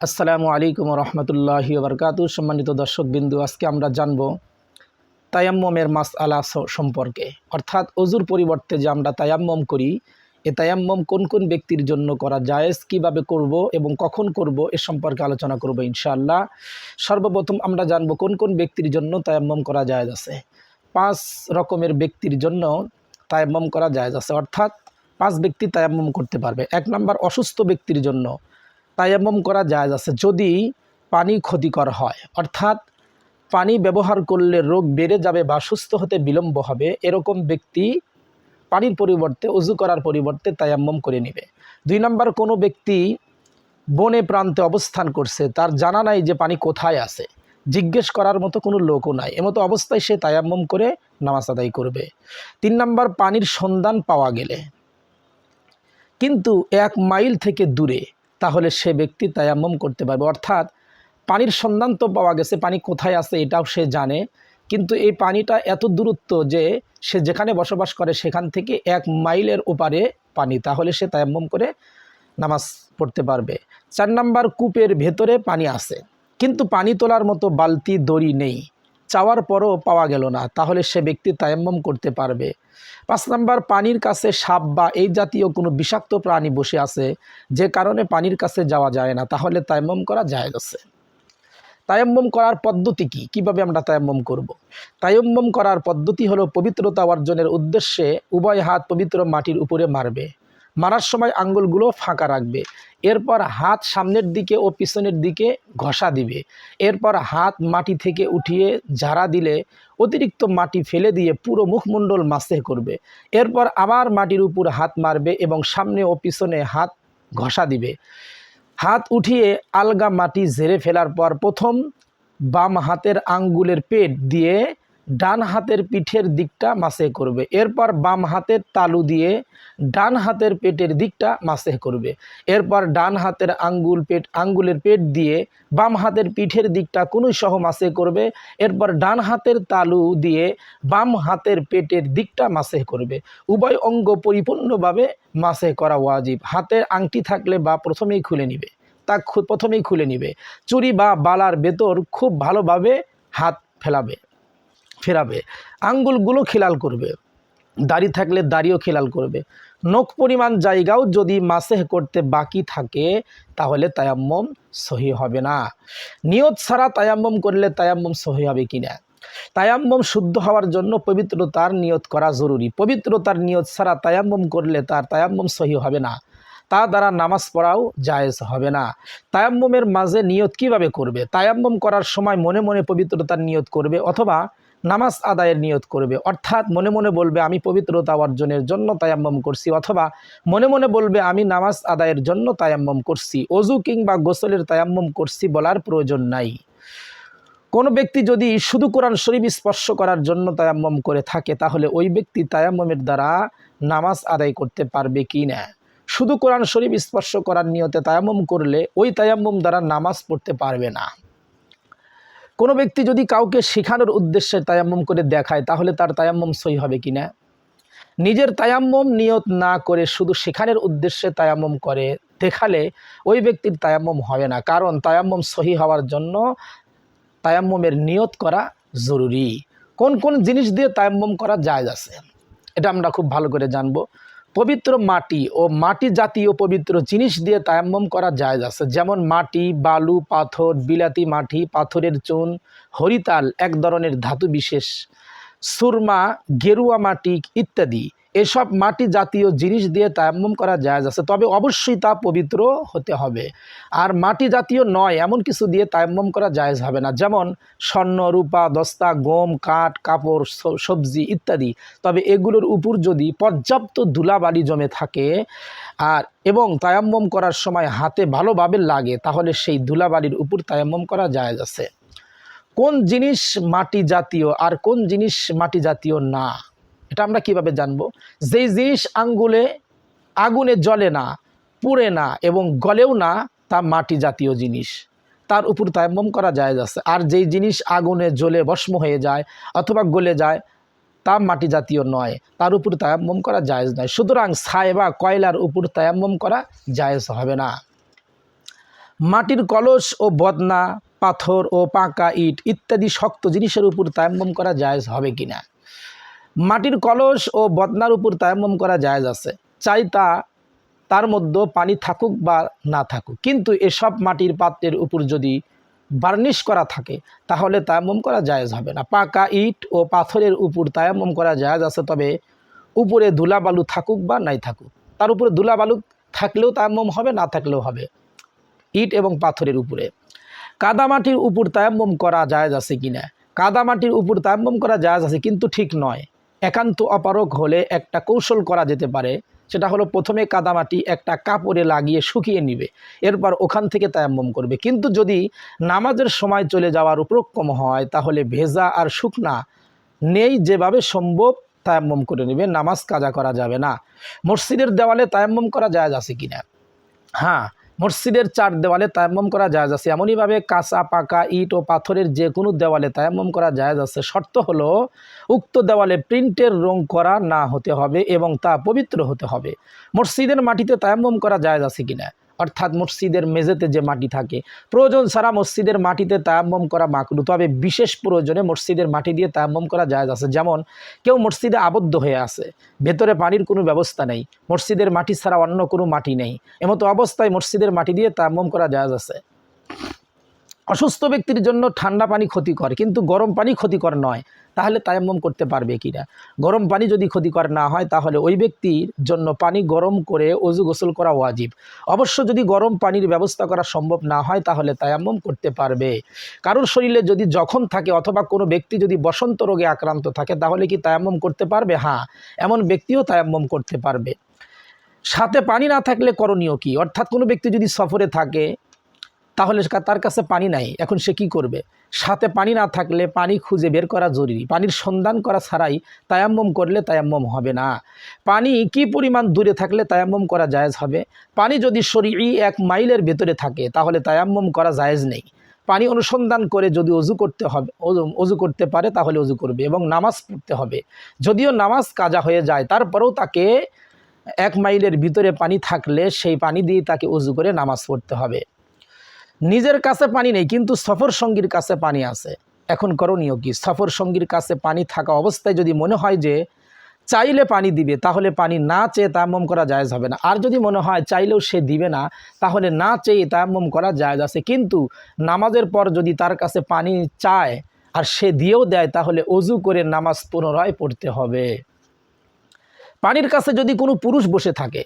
আসসালামু আলাইকুম রহমতুল্লাহি বরকাতু সম্মানিত দর্শক বিন্দু আজকে আমরা জানব তায়াম্মমের মাস আলা সম্পর্কে। অর্থাৎ অজুর পরিবর্তে যে আমরা তায়াম্মম করি, এ তায়াম্মম কোন কোন ব্যক্তির জন্য করা জায়েজ, কীভাবে করব এবং কখন করব এ সম্পর্কে আলোচনা করব ইনশাআল্লাহ। সর্বপ্রথম আমরা জানব কোন কোন ব্যক্তির জন্য তায়াম্মম করা জায়েজ আছে। পাঁচ রকমের ব্যক্তির জন্য তায়াম্মম করা জায়েজ আছে। অর্থাৎ পাঁচ ব্যক্তি তায়াম্মম করতে পারবে। এক নম্বর অসুস্থ ব্যক্তির জন্য তায়াম্মম করা জায়েজ আছে। যদি পানি ক্ষতিকর হয়, অর্থাৎ পানি ব্যবহার করলে রোগ বেড়ে যাবে বা সুস্থ হতে বিলম্ব হবে, এরকম ব্যক্তি পানির পরিবর্তে, উজু করার পরিবর্তে তায়াম্মম করে নেবে। দুই নম্বর, কোনো ব্যক্তি বনে প্রান্তে অবস্থান করছে, তার জানা নাই যে পানি কোথায় আছে। জিজ্ঞেস করার মতো কোনো লোকও নাই। এমতো অবস্থায় সে তায়াম্মম করে নামাজ আদায় করবে। তিন নম্বর, পানির সন্ধান পাওয়া গেলে। কিন্তু এক মাইল থেকে দূরে তাহলে সে ব্যক্তি তায়াম্মম করতে পারবে। অর্থাৎ পানির সন্ধান তো পাওয়া গেছে, পানি কোথায় আছে এটাও সে জানে। কিন্তু এই পানিটা এত দূরত্ব যে সে যেখানে বসবাস করে সেখান থেকে এক মাইলের ওপারে পানি, তাহলে সে তায়াম্মম করে নামাজ পড়তে পারবে। চার নাম্বার কূপের ভেতরে পানি আছে। কিন্তু পানি তোলার মতো বালতি দড়ি নেই। চাওয়ার পরও পাওয়া গেল না, তাহলে সে ব্যক্তি তায়াম্মম করতে পারবে। পাঁচ নাম্বার, পানির কাছে সাপ বা এই জাতীয় কোনো বিষাক্ত প্রাণী বসে আছে, যে কারণে পানির কাছে যাওয়া যায় না, তাহলে তায়াম্মম করা যায় আছে। তায়াম্মম করার পদ্ধতি কি? কীভাবে আমরা তায়াম্মম করব। তায়াম্মম করার পদ্ধতি হলো পবিত্রতা অর্জনের উদ্দেশ্যে উভয় হাত পবিত্র মাটির উপরে মারবে। মারার সময় আঙ্গুলগুলো ফাঁকা রাখবে। এরপর হাত সামনের দিকে ও পিছনের দিকে ঘষা দিবে। এরপর হাত মাটি থেকে উঠিয়ে ঝাড়া দিলে অতিরিক্ত মাটি ফেলে দিয়ে পুরো মুখমণ্ডল মাসে করবে। এরপর আবার মাটির উপর হাত মারবে এবং সামনে ও পিছনে হাত ঘষা দিবে। হাত উঠিয়ে আলগা মাটি ঝেড়ে ফেলার পর প্রথম বাম হাতের আঙ্গুলের পেট দিয়ে ডান হাতের পিঠের দিকটা মাসে করবে। এরপর বাম হাতের তালু দিয়ে ডান হাতের পেটের দিকটা মাসে করবে। এরপর ডান হাতের আঙ্গুল পেট, আঙ্গুলের পেট দিয়ে বাম হাতের পিঠের দিকটা কোনো সহ মাসে করবে। এরপর ডান হাতের তালু দিয়ে বাম হাতের পেটের দিকটা মাসে করবে। উভয় অঙ্গ পরিপূর্ণভাবে মাসে করা ওয়াজিব। হাতের আংটি থাকলে বা প্রথমেই খুলে নিবে, তা প্রথমেই খুলে নিবে। চুরি বা বালার ভেতর খুব ভালোভাবে হাত ফেলাবে। ফেরাবে, আঙ্গুলগুলো খেলাল করবে, দাড়ি থাকলে দাড়িও খেলাল করবে। নখ পরিমাণ জায়গাও যদি মাসেহ করতে বাকি থাকে, তাহলে তায়াম্মম সহি হবে না। নিয়ত ছাড়া তায়াম্মম করলে তায়াম্মম সহি হবে কিনা? তায়াম্মম শুদ্ধ হওয়ার জন্য পবিত্রতার নিয়ত করা জরুরি। পবিত্রতার নিয়ত ছাড়া তায়াম্মম করলে তার তায়াম্মম সহি হবে না। তা দ্বারা নামাজ পড়াও জায়েজ হবে না। তায়াম্মমের মাঝে নিয়ত কীভাবে করবে? তায়াম্মম করার সময় মনে মনে পবিত্রতার নিয়ত করবে অথবা নামাজ আদায়ের নিয়ত করবে। অর্থাৎ মনে মনে বলবে, আমি পবিত্রতা অর্জনের জন্য তায়াম্মম করছি। অথবা মনে মনে বলবে, আমি নামাজ আদায়ের জন্য তায়াম্মম করছি। অজু কিংবা গোসলের তায়াম্মম করছি বলার প্রয়োজন নাই। কোনো ব্যক্তি যদি শুধু কোরআন শরীফ স্পর্শ করার জন্য তায়াম্মম করে থাকে, তাহলে ওই ব্যক্তি তায়াম্মমের দ্বারা নামাজ আদায় করতে পারবে কি না? শুধু কোরআন শরীফ স্পর্শ করার নিয়তে তায়াম্মম করলে ওই তায়াম্মম দ্বারা নামাজ পড়তে পারবে না। কোনো ব্যক্তি যদি কাউকে শেখানোর উদ্দেশ্যে তায়াম্মম করে দেখায়, তাহলে তার তায়াম্মম সই হবে কি না? নিজের তায়াম্মম নিয়ত না করে শুধু শেখানোর উদ্দেশ্যে তায়াম্মম করে দেখালে ওই ব্যক্তির তায়াম্মম হবে না। কারণ তায়াম্মম সহি হওয়ার জন্য তায়াম্মমের নিয়ত করা জরুরি। কোন কোন জিনিস দিয়ে তায়াম্মম করা যায় আছে? এটা আমরা খুব ভালো করে জানব। পবিত্র মাটি ও মাটি জাতীয় পবিত্র জিনিস দিয়ে তায়াম্মম করা যায় আছে। যেমন মাটি, বালু, পাথর, বিলাতি মাটি, পাথরের চুন, হরিতাল, এক ধরনের ধাতু বিশেষ, সুরমা, গেরুয়া মাটি ইত্যাদি। এসব মাটি জাতীয় জিনিস দিয়ে তায়াম্মম করা যায় আছে। তবে অবশ্যই তা পবিত্র হতে হবে। আর মাটি জাতীয় নয়, এমন কিছু দিয়ে তায়াম্মম করা জায়েজ হবে না। যেমন স্বর্ণ, রূপা, দস্তা, গম, কাঠ, কাপড় সবজি ইত্যাদি। তবে এগুলোর উপর যদি পর্যাপ্ত ধুলাবালি জমে থাকে আর, এবং তায়াম্মম করার সময় হাতে ভালোভাবে লাগে, তাহলে সেই ধুলাবালির উপর তায়াম্মম করা জায়েজ আছে। কোন জিনিস মাটি জাতীয় আর কোন জিনিস মাটি জাতীয় না? এটা আমরা কীভাবে জানব? যেই জিনিস আঙ্গুলে, আগুনে জ্বলে না, পুড়ে না এবং গলেও না, তা মাটি জাতীয় জিনিস। তার উপর তায়াম্মম করা যায় আছে। আর যেই জিনিস আগুনে জ্বলে ভস্ম হয়ে যায় অথবা গলে যায়, তা মাটি জাতীয় নয়। তার উপর তায়াম্মম করা জায়েজ নয়। সুতরাং ছাই বা কয়লার উপর তায়াম্মম করা জায়েজ হবে না। মাটির কলস ও বদনা, পাথর ও পাকা ইট ইত্যাদি শক্ত জিনিসের উপর তায়াম্মম করা জায়েজ হবে কিনা? মাটির কলস ও বদনার উপর তায়াম্মম করা জায়জ আছে। চাই তা, তার মধ্যে পানি থাকুক বা না থাকুক। কিন্তু এসব মাটির পাত্রের উপর যদি বার্নিশ করা থাকে, তাহলে তায়াম্মম করা জায়েজ হবে না। পাকা ইট ও পাথরের উপর তায়াম্মম করা জায়েজ আছে, তবে উপরে ধুলাবালু থাকুক বা নাই থাকুক। তার উপরে ধুলাবালু থাকলেও তায়াম্মম হবে, না থাকলেও হবে। ইট এবং পাথরের উপরে। কাদামাটির উপর তায়াম্মম করা জায়েজ আছে কিনা? কাদামাটির উপর তায়াম্মম করা জায়েজ আছে, কিন্তু ঠিক নয়। একান্ত অপারক হলে একটা কৌশল করা যেতে পারে। সেটা হলো প্রথমে কাদামাটি একটা কাপড়ে লাগিয়ে শুকিয়ে নিবে। এরপর ওখান থেকে তায়াম্বম করবে। কিন্তু যদি নামাজের সময় চলে যাওয়ার উপক্রম হয়, তাহলে ভেজা আর শুকনা নেই যেভাবে সম্ভব তায়াম্বম করে নেবে। নামাজ কাজা করা যাবে না। মসজিদের দেওয়ালে তায়াম্বম করা যায় আছে কিনা? হ্যাঁ মসজিদের চার দেওয়ালে তায়াম্মম করা যায় আছে। এমনইভাবে কাঁচা, পাকা ইট ও পাথরের যে কোনো দেওয়ালে তায়াম্মম করা যায় আছে। শর্ত হলো, উক্ত দেওয়ালে প্রিন্টের রং করা না হতে হবে এবং তা পবিত্র হতে হবে। মসজিদের মাটিতে তায়াম্মম করা যায় আছে কিনা? অর্থাৎ মসজিদের মেঝেতে যে মাটি থাকে। প্রয়োজন ছাড়া মসজিদের মাটিতে তায়াম্বম করা মাকরু, তবে বিশেষ প্রয়োজনে মসজিদের মাটি দিয়ে তায়াম্বম করা যায় আছে। যেমন, কেউ মসজিদে আবদ্ধ হয়ে আছে, ভেতরে পানির কোনো ব্যবস্থা নেই, মসজিদের মাটি ছাড়া অন্য কোনো মাটি নেই। এমতো অবস্থায় মসজিদের মাটি দিয়ে তায়াম্বম করা যায় আছে। অসুস্থ ব্যক্তির জন্য ঠান্ডা পানি ক্ষতিকর, কিন্তু গরম পানি ক্ষতিকর নয়, তাহলে তায়াম্মম করতে পারবে কিনা গরম পানি যদি ক্ষতিকর না হয়, তাহলে ওই ব্যক্তির জন্য পানি গরম করে অজু গোসল করা ওয়াজিব। অবশ্য যদি গরম পানির ব্যবস্থা করা সম্ভব না হয়, তাহলে তায়াম্মম করতে পারবে। কারোর শরীরে যদি জখম থাকে অথবা কোনো ব্যক্তি যদি বসন্ত রোগে আক্রান্ত থাকে, তাহলে কি তায়াম্মম করতে পারবে? হ্যাঁ এমন ব্যক্তিও তায়াম্মম করতে পারবে। সাথে পানি না থাকলে করণীয় কি? অর্থাৎ কোনো ব্যক্তি যদি সফরে থাকে তাহলে তার কাছে পানি নাই। এখন সে কি করবে? সাথে পানি না থাকলে পানি খুঁজে বের করা জরুরি। পানির সন্ধান করা ছাড়াই তায়াম্মম করলে তায়াম্মম হবে না। পানি কি পরিমাণ দূরে থাকলে তায়াম্মম করা জায়েজ হবে? পানি যদি শরীরই এক মাইলের ভেতরে থাকে, তাহলে তায়াম্মম করা জায়েজ নেই। পানি অনুসন্ধান করে যদি অজু করতে হবে, অজু করতে পারে, তাহলে অজু করবে এবং নামাজ পড়তে হবে। যদিও নামাজ কাজা হয়ে যায়, তারপরেও তাকে এক মাইলের ভিতরে পানি থাকলে সেই পানি দিয়ে তাকে উজু করে নামাজ পড়তে হবে। নিজের কাছে পানি নেই, কিন্তু সফর সঙ্গীর কাছে পানি আছে। এখন করণীয় কি? সফর সঙ্গীর কাছে পানি থাকা অবস্থায় যদি মনে হয় যে চাইলে পানি দিবে, তাহলে পানি না চেয়ে তায়াম্মম করা জায়েজ হবে না। আর যদি মনে হয় চাইলেও সে দিবে না, তাহলে না চেয়ে তায়াম্মম করা জায়েজ আছে। কিন্তু নামাজের পর যদি তার কাছে পানি চায় আর সে দিয়েও দেয়, তাহলে অজু করে নামাজ পুনরায় পড়তে হবে। পানির কাছে যদি কোনো পুরুষ বসে থাকে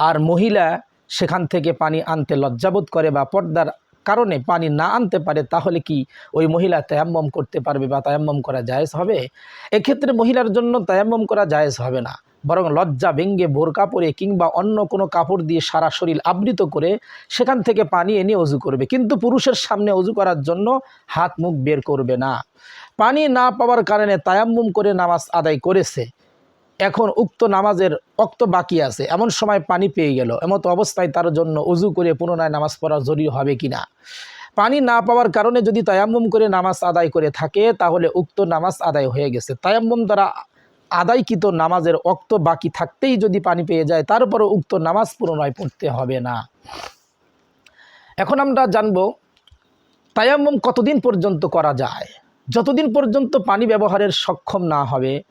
আর মহিলা সেখান থেকে পানি আনতে লজ্জাবোধ করে বা পর্দার কারণে পানি না আনতে পারে, তাহলে কি ওই মহিলা তায়াম্মম করতে পারবে বা তায়াম্মম করা জায়েজ হবে? এক্ষেত্রে মহিলার জন্য তায়াম্মম করা জায়েজ হবে না। বরং লজ্জা ভেঙ্গে বোরকা পরে কিংবা অন্য কোনো কাপড় দিয়ে সারা শরীর আবৃত করে সেখান থেকে পানি এনে অজু করবে। কিন্তু পুরুষের সামনে অজু করার জন্য হাত মুখ বের করবে না। পানি না পাওয়ার কারণে তায়াম্মুম করে নামাজ আদায় করেছে। এখন উক্ত নামাজের অক্ত বাকি আছে। এমন সময় পানি পেয়ে গেল। এমত অবস্থায় তার জন্য উজু করে পুনরায় নামাজ পড়া জরুরি হবে কিনা? পানি না পাওয়ার কারণে যদি তায়াম্মুম করে নামাজ আদায় করে থাকে, তাহলে উক্ত নামাজ আদায় হয়ে গেছে। তায়াম্মুম দ্বারা আদায়কৃত নামাজের অক্ত বাকি থাকতেই যদি পানি পেয়ে যায়, তারপরও উক্ত নামাজ পুনরায় পড়তে হবে না। এখন আমরা জানব, তায়াম্মুম কতদিন পর্যন্ত করা যায়? যতদিন পর্যন্ত পানি ব্যবহারের সক্ষম না হবে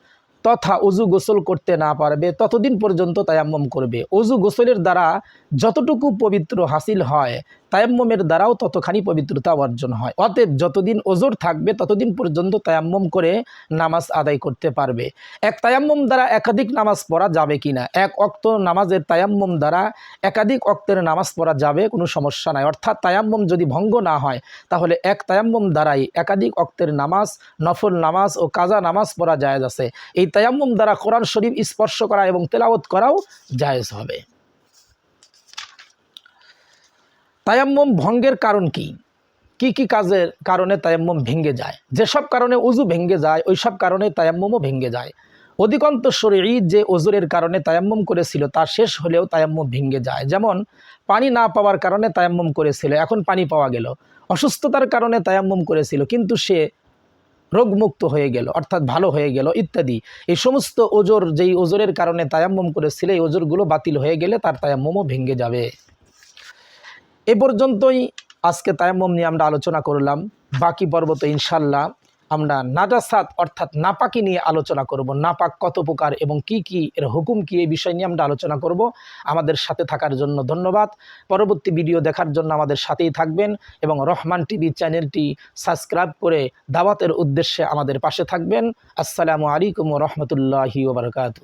তথা অজু গোসল করতে না পারবে, ততদিন পর্যন্ত তায়াম্মম করবে। অজু গোসলের দ্বারা যতটুকু পবিত্র হাসিল হয় তায়াম্মমের দ্বারাও ততখানি পবিত্রতা অর্জন হয়। অতএব যতদিন ওজোর থাকবে, ততদিন পর্যন্ত তায়াম্মম করে নামাজ আদায় করতে পারবে। এক তায়াম্মম দ্বারা একাধিক নামাজ পড়া যাবে কি না এক অক্ত নামাজের তায়াম্মম দ্বারা একাধিক অক্তের নামাজ পড়া যাবে, কোনো সমস্যা নাই। অর্থাৎ তায়াম্মম যদি ভঙ্গ না হয়, তাহলে এক তায়াম্মম দ্বারাই একাধিক অক্তের নামাজ, নফল নামাজ ও কাজা নামাজ পড়া জায়েজ আছে। এই তায়াম্মম দ্বারা কোরআন শরীফ স্পর্শ করা এবং তেলাওত করাও জায়েজ হবে। তায়াম্মম ভঙ্গের কারণ কি? কি কি কাজের কারণে তায়াম্মম ভেঙ্গে যায়? যেসব কারণে উজু ভেঙ্গে যায় ওই সব কারণে তায়াম্মমও ভেঙ্গে যায়। অধিকান্ত শরীর যে ওজুরের কারণে তায়াম্মম করেছিল, তা শেষ হলেও তায়াম্মম ভেঙ্গে যায়। যেমন, পানি না পাওয়ার কারণে তায়াম্মম করেছিল, এখন পানি পাওয়া গেল। অসুস্থতার কারণে তায়াম্মম করেছিল, কিন্তু সে রোগমুক্ত হয়ে গেল, অর্থাৎ ভালো হয়ে গেল, ইত্যাদি। এই সমস্ত ওজোর যেই ওজোরের কারণে তায়াম্মম করেছিল, এই ওজোরগুলো বাতিল হয়ে গেলে তার তায়াম্মমও ভেঙ্গে যাবে। এ পর্যন্তই আজকে তায়াম্মম নিয়ে আমরা আলোচনা করলাম। বাকি পর্বতে ইনশাল্লাহ আমরা নাজাসাত অর্থাৎ নাপাকি নিয়ে আলোচনা করব। নাপাক কত প্রকার এবং কি কি এর হুকুম কি এই বিষয় নিয়ে আমরা আলোচনা করব। আমাদের সাথে থাকার জন্য ধন্যবাদ। পরবর্তী ভিডিও দেখার জন্য আমাদের সাথেই থাকবেন এবং রহমান টিভি চ্যানেলটি সাবস্ক্রাইব করে দাওয়াতের উদ্দেশ্যে আমাদের পাশে থাকবেন। আসসালামু আলাইকুম রহমতুল্লাহি ওবরকাত